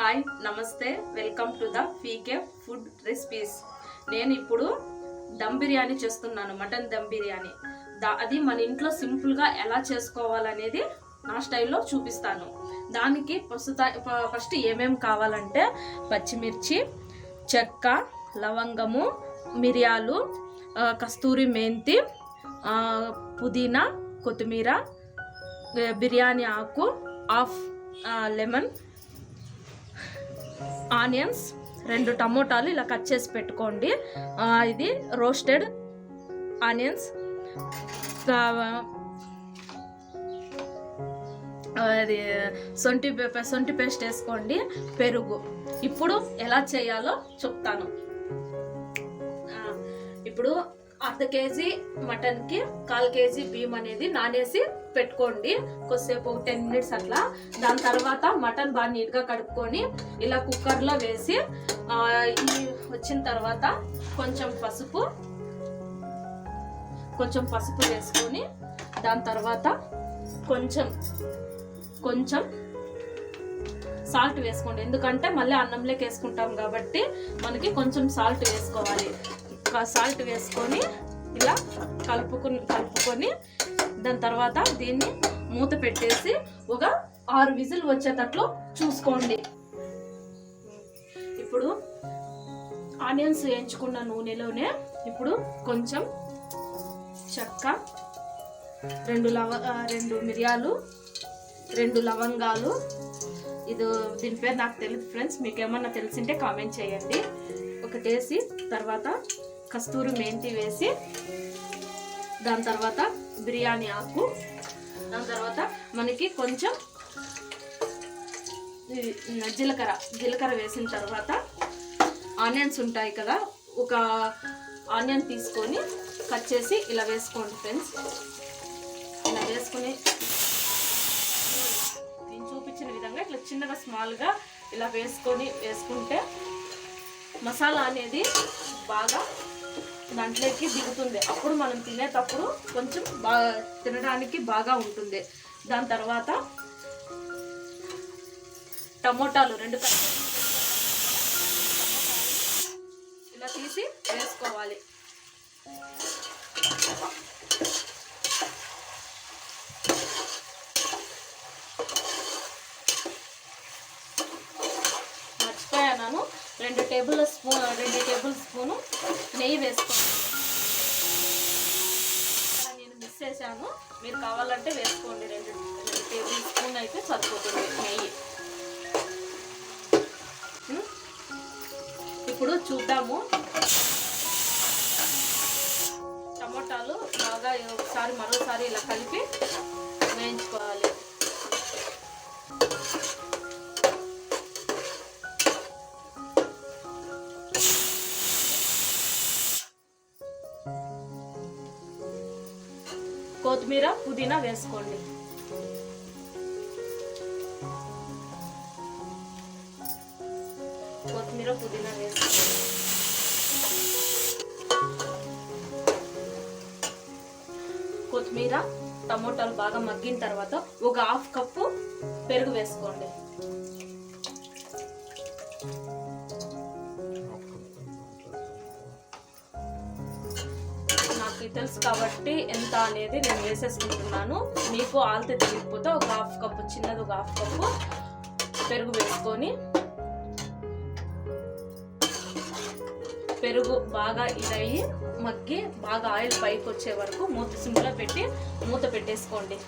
Hi నమస్తే welcome to the ఫీకే food recipes. నేను ఇప్పుడు దమ్ బిర్యానీ చేస్తున్నాను మటన్ దమ్ బిర్యానీ. దా అది మన ఇంట్లో సింపుల్గా ఎలా చేసుకోవాలనేది నా స్టైల్లో చూపిస్తాను. దానికి ప్రస్తుత ఫస్ట్ ఏమేం కావాలంటే పచ్చిమిర్చి చెక్క లవంగము మిరియాలు కస్తూరి మెంతి పుదీనా కొత్తిమీర బిర్యానీ ఆకు హాఫ్ లెమన్ ఆనియన్స్ రెండు టమోటాలు ఇలా కట్ చేసి పెట్టుకోండి. ఇది రోస్టెడ్ ఆనియన్స్. అది సొంటి సొంటి పేస్ట్ వేసుకోండి. పెరుగు. ఇప్పుడు ఎలా చేయాలో చెప్తాను. ఇప్పుడు అర్ధ కేజీ మటన్కి కాల్ కేజీ బియ్యం అనేది నానేసి పెట్టుకోండి. కొద్దిసేపు ఒక టెన్ మినిట్స్ అట్లా. దాని తర్వాత మటన్ బాగా నీట్గా కడుక్కొని ఇలా కుక్కర్లో వేసి ఈ వచ్చిన తర్వాత కొంచెం పసుపు కొంచెం పసుపు వేసుకొని దాని తర్వాత కొంచెం కొంచెం సాల్ట్ వేసుకోండి. ఎందుకంటే మళ్ళీ అన్నంలోకి వేసుకుంటాం కాబట్టి మనకి కొంచెం సాల్ట్ వేసుకోవాలి. సాల్ట్ వేసుకొని ఇలా కలుపుకుని కలుపుకొని దాని తర్వాత దీన్ని మూత పెట్టేసి ఒక ఆరు విజిల్ వచ్చేటట్లు చూసుకోండి. ఇప్పుడు ఆనియన్స్ వేయించుకున్న నూనెలోనే ఇప్పుడు కొంచెం చెక్క రెండు లవ రెండు మిరియాలు రెండు లవంగాలు. ఇది దీని పేరు నాకు తెలియదు ఫ్రెండ్స్ మీకు ఏమన్నా తెలిసింటే కామెంట్ చేయండి. ఒకటేసి తర్వాత కస్తూరి మెంతి వేసి దాని తర్వాత బిర్యానీ ఆకు దాని తర్వాత మనకి కొంచెం జీలకర్ర జీలకర్ర వేసిన తర్వాత ఆనియన్స్ ఉంటాయి కదా ఒక ఆనియన్ తీసుకొని కట్ చేసి ఇలా వేసుకోండి ఫ్రెండ్స్. ఇలా వేసుకొని నేను చూపించిన విధంగా ఇట్లా చిన్నగా స్మాల్గా ఇలా వేసుకొని వేసుకుంటే మసాలా అనేది బాగా దాంట్లోకి దిగుతుంది అప్పుడు మనం తినేటప్పుడు కొంచెం బాగా తినడానికి బాగా ఉంటుంది దాని తర్వాత టమోటాలు రెండు ఇలా తీసి వేసుకోవాలి. మర్చిపోయాను. రెండు టేబుల్ స్పూన్ రెండు టేబుల్ స్పూను నెయ్యి వేసుకోండి నేను మిస్ చేశాను. మీరు కావాలంటే వేసుకోండి. రెండు రెండు టేబుల్ స్పూన్ అయితే సరిపోతుంది నెయ్యి. ఇప్పుడు చూద్దాము. టమోటాలు బాగా ఒకసారి మరోసారి ఇలా కలిపి వేయించుకోవాలి. కొత్తిమీర పుదీనా వేసుకోండి. కొత్తిమీర పుదీనా వేసుకోండి. కొత్తిమీర టమోటాలు బాగా మగ్గిన తర్వాత ఒక హాఫ్ కప్పు పెరుగు వేసుకోండి. తెలుసు కాబట్టి ఎంత అనేది నేను వేసేసుకుంటున్నాను. మీకు ఆల్తే తెలియకపోతే ఒక హాఫ్ కప్పు చిన్నది ఒక హాఫ్ కప్పు పెరుగు వేసుకొని పెరుగు బాగా ఇదయ్యి మగ్గి బాగా ఆయిల్ పైకి వచ్చే వరకు మూత సిమ్లో పెట్టి మూత పెట్టేసుకోండి.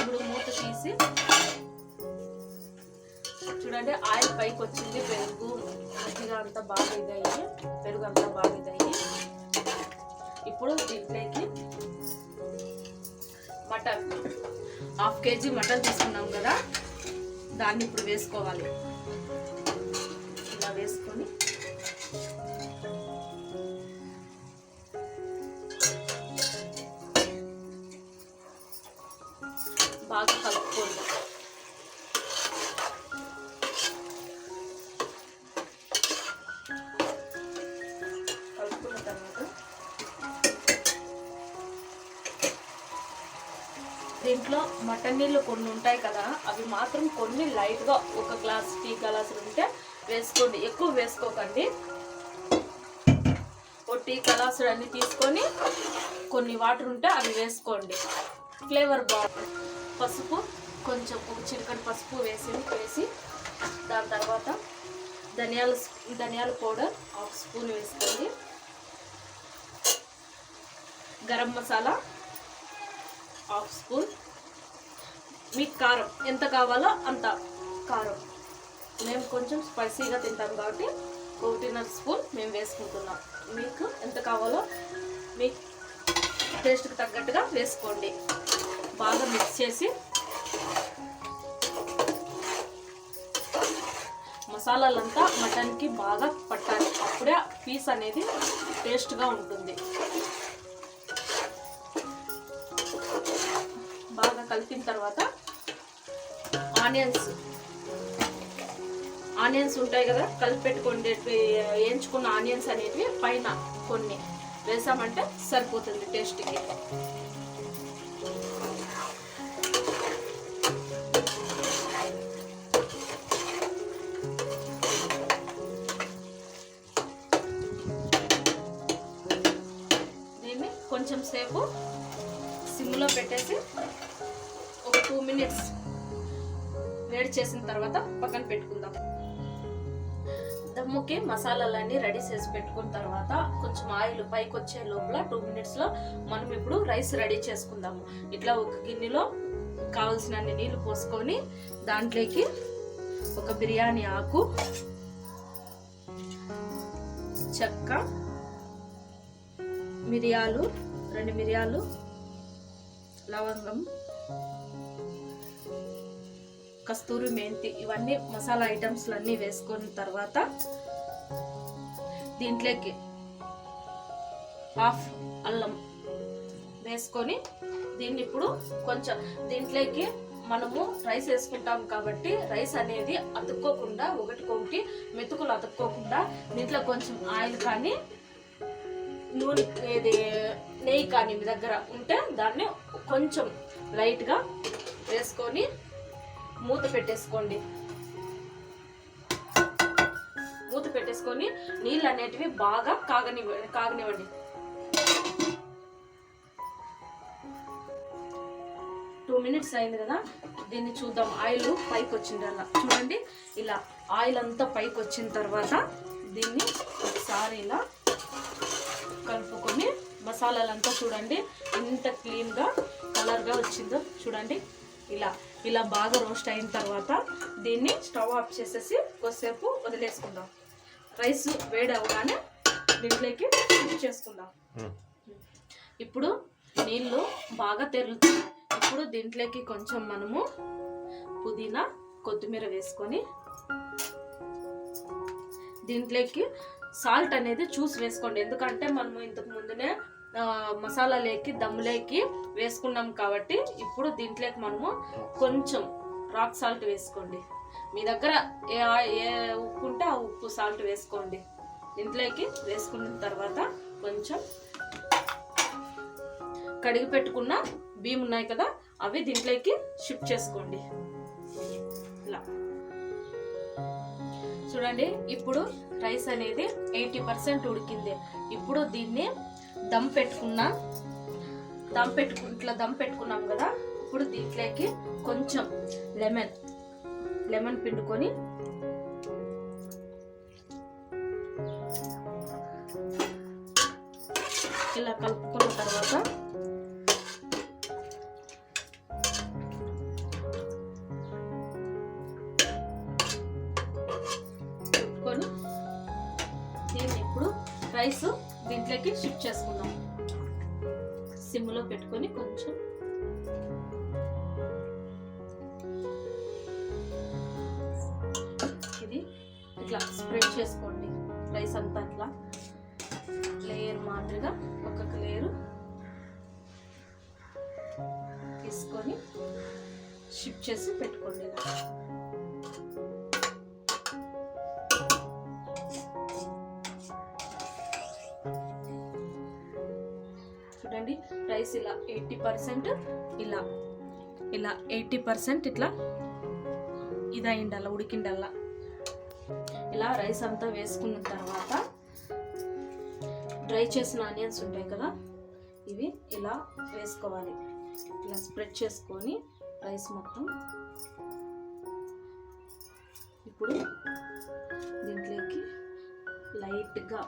ఇప్పుడు మూత తీసి చూడండి ఆయిల్ పైకి వచ్చింది పెరుగు మజ్జిగ అంతా బాగా ఇదయ్యి పెరుగు అంతా బాగా ఇదయ్యి ఇప్పుడు దీంట్లోకి మటన్. హాఫ్ కేజీ మటన్ తీసుకున్నాం కదా దాన్ని ఇప్పుడు వేసుకోవాలి. ఇలా వేసుకొని బాగా కలుపుకోండి నీళ్ళు కొన్ని ఉంటాయి కదా అవి మాత్రం కొన్ని లైట్గా ఒక గ్లాస్ టీ గ్లాస్ ఉంటే వేసుకోండి. ఎక్కువ వేసుకోకండి. ఒక టీ గ్లాసులు అన్నీ తీసుకొని కొన్ని వాటర్ ఉంటే అవి వేసుకోండి. ఫ్లేవర్ బాగుంటుంది పసుపు కొంచెం ఒక చిలకడ పసుపు వేసి వేసి దాని తర్వాత ధనియాల ధనియాల పౌడర్ హాఫ్ స్పూన్ వేసుకోండి. Garam masala half spoon. మీకు కారం ఎంత కావాలో అంత కారం. మేము కొంచెం స్పైసీగా తింటాం కాబట్టి ఒకటిన్నర స్పూన్ మేము వేసుకుంటున్నాం. మీకు ఎంత కావాలో మీ టేస్ట్కి తగ్గట్టుగా వేసుకోండి. బాగా మిక్స్ చేసి మసాలాలంతా మటన్కి బాగా పట్టాలి. అప్పుడే పీస్ అనేది టేస్ట్గా ఉంటుంది. బాగా కలిపిన తర్వాత ఆనియన్స్. ఆనియన్స్ ఉంటాయి కదా కలిపి పెట్టుకోండి వేయించుకున్న ఆనియన్స్ అనేవి పైన కొన్ని వేసామంటే సరిపోతుంది టేస్ట్కి. పక్కన పెట్టుకుందాం. దమ్ముకి మసాలాలన్నీ రెడీ చేసి పెట్టుకున్న తర్వాత కొంచెం ఆయిల్ పైకి వచ్చే లోపల టూ మినిట్స్లో మనం ఇప్పుడు రైస్ రెడీ చేసుకుందాము. ఇట్లా ఒక గిన్నెలో కావాల్సినన్ని నీళ్ళు పోసుకొని దాంట్లోకి ఒక బిర్యానీ ఆకు చెక్క మిరియాలు రెండు మిరియాలు లవంగం కస్తూరి మెంతి ఇవన్నీ మసాలా ఐటమ్స్లన్నీ వేసుకున్న తర్వాత దీంట్లోకి హాఫ్ అల్లం వేసుకొని దీన్ని ఇప్పుడు కొంచెం దీంట్లోకి మనము రైస్ వేసుకుంటాం కాబట్టి రైస్ అనేది అతుక్కోకుండా ఒకటికొకటి మెతుకులు అతుక్కోకుండా దీంట్లో కొంచెం ఆయిల్ కానీ నూనె ఏది నెయ్యి కానీ మీ దగ్గర ఉంటే దాన్ని కొంచెం లైట్గా వేసుకొని మూత పెట్టేసుకోండి. మూత పెట్టేసుకొని నీళ్ళు అనేటివి బాగా కాగనివ్వ కాగనివ్వండి. టూ మినిట్స్ అయింది కదా దీన్ని చూద్దాం. ఆయిల్ పైకి వచ్చిందల్లా చూడండి ఇలా ఆయిల్ అంతా పైకి వచ్చిన తర్వాత దీన్ని ఒకసారి ఇలా కలుపుకొని మసాలాలంతా చూడండి ఎంత క్లీన్గా కలర్గా వచ్చిందో చూడండి. ఇలా ఇలా బాగా రోస్ట్ అయిన తర్వాత దీన్ని స్టవ్ ఆఫ్ చేసేసి కొద్దిసేపు వదిలేసుకుందాం. రైస్ వేడి అవగానే దీంట్లోకి చేసుకుందాం. ఇప్పుడు నీళ్ళు బాగా తెరులుతాయి ఇప్పుడు దీంట్లోకి కొంచెం మనము పుదీనా కొత్తిమీర వేసుకొని దీంట్లోకి సాల్ట్ అనేది చూసి వేసుకోండి. ఎందుకంటే మనము ఇంతకు ముందునే మసాలాలేకి దమ్ములేకి వేసుకున్నాం కాబట్టి ఇప్పుడు దీంట్లోకి మనము కొంచెం రాక్ సాల్ట్ వేసుకోండి. మీ దగ్గర ఏ ఏ ఉప్పు ఉంటే ఆ ఉప్పు సాల్ట్ వేసుకోండి. దీంట్లోకి వేసుకున్న తర్వాత కొంచెం కడిగి పెట్టుకున్న బియ్యం ఉన్నాయి కదా అవి దీంట్లోకి షిఫ్ట్ చేసుకోండి. ఇలా. చూడండి ఇప్పుడు రైస్ అనేది ఎయిటీ పర్సెంట్ ఉడికింది. ఇప్పుడు దీన్ని దమ్ పెట్టుకున్నా దమ్ పెట్టుకు ఇట్లా దమ్ పెట్టుకున్నాం కదా ఇప్పుడు దీంట్లోకి కొంచెం లెమన్ లెమన్ పిండుకొని ఇలా కలుపుకున్న తర్వాత పెట్టుకొని దీన్ని ఇప్పుడు రైస్ దీంట్లోకి షిఫ్ట్ చేసుకుందాం. సిమ్లో పెట్టుకొని కొంచెం ఇది ఇట్లా స్ప్రెడ్ చేసుకోండి. రైస్ అంతా అట్లా లేయర్ మాదిరిగా ఒక్కొక్క లేయరు తీసుకొని షిఫ్ట్ చేసి పెట్టుకోండి ఇలా ఇలా ఎయిటీ పర్సెంట్ ఇలా ఇలా ఎయిటీ పర్సెంట్ ఇట్లా ఇదయిండల్లా ఉడికిండల్లా ఇలా రైస్ అంతా వేసుకున్న తర్వాత డ్రై చేసిన ఆనియన్స్ ఉంటాయి కదా ఇవి ఇలా వేసుకోవాలి. ఇలా స్ప్రెడ్ చేసుకొని రైస్ మొత్తం ఇప్పుడు దీంట్లోకి లైట్గా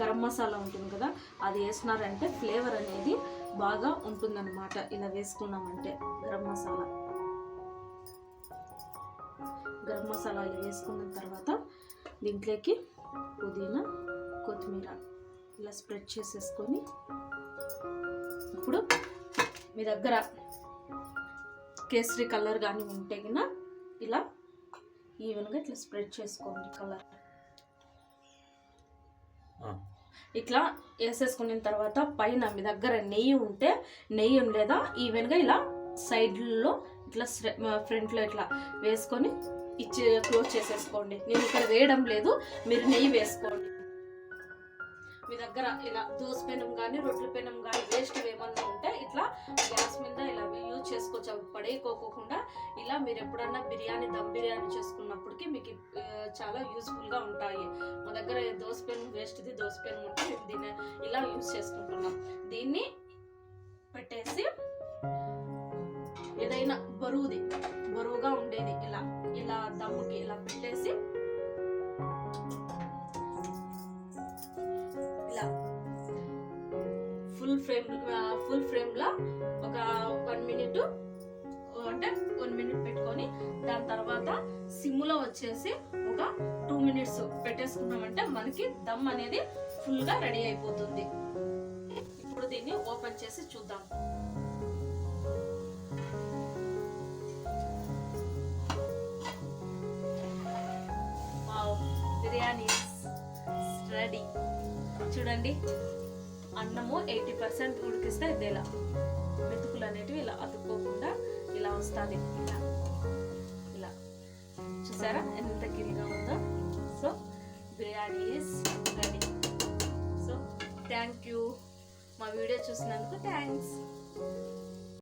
గరం మసాలా ఉంటుంది కదా అది వేసినారంటే ఫ్లేవర్ అనేది బాగా ఉంటుందన్నమాట. ఇలా వేసుకున్నామంటే గరం మసాలా. గరం మసాలా ఇలా వేసుకున్న తర్వాత దీంట్లోకి పుదీనా కొత్తిమీర ఇలా స్ప్రెడ్ చేసేసుకొని ఇప్పుడు మీ దగ్గర కేసరి కలర్ కానీ ఉంటే కన్నా ఇలా ఈవెన్గా ఇట్లా స్ప్రెడ్ చేసుకోండి కలర్. ఇట్లా వేసేసుకున్న తర్వాత పైన మీ దగ్గర నెయ్యి ఉంటే నెయ్యి లేదా ఈవెన్గా ఇలా సైడ్లో ఇట్లా ఫ్రంట్లో ఇట్లా వేసుకొని ఇచ్చి క్లోజ్ చేసేసుకోండి. నేను ఇక్కడ వేయడం లేదు మీరు నెయ్యి వేసుకోండి. మీ దగ్గర ఇలా దోశ పెనం కానీ రొట్టెల పెనం కానీ వేస్ట్ ఏమన్నా ఉంటే ఇట్లా గ్యాస్ మీద ఇలా చేసుకోవచ్చు అవి పడేయకోకుండా ఇలా మీరు ఎప్పుడన్నా బిర్యానీ దమ్ బిర్యానీ చేసుకున్నప్పటికీ మీకు చాలా యూస్ఫుల్గా ఉంటాయి. మా దగ్గర దోశ పెన్ వేస్ట్ది దోశ పెన్ ఉంటే మేము దీన్ని ఇలా యూజ్ చేసుకుంటున్నాం. దీన్ని పెట్టేసి ఏదైనా బరువుది బరువుగా ఉండేది ఇలా ఇలా దమ్ముకి ఇలా పెట్టేసి ఫ్రేమ్ ఫుల్ ఫ్రేమ్లో ఒక వన్ మినిట్ అంటే వన్ మినిట్ పెట్టుకొని దాని తర్వాత సిమ్లో వచ్చేసి ఒక టూ మినిట్స్ పెట్టేసుకున్నామంటే మనకి దమ్ అనేది ఫుల్గా రెడీ అయిపోతుంది. ఇప్పుడు దీన్ని ఓపెన్ చేసి చూద్దాం. బిర్యానీ రెడీ చూడండి. అన్నము ఎయిటీ పర్సెంట్ ఉడికిస్తే ఇది ఇలా మెతుకులు అనేటివి ఇలా అతుక్కోకుండా ఇలా వస్తుంది. ఇలా. ఇలా. చూసారా? ఎంత గిరిగా ఉందో? So biryani is ready so thank you మా వీడియో చూసినందుకు థ్యాంక్స్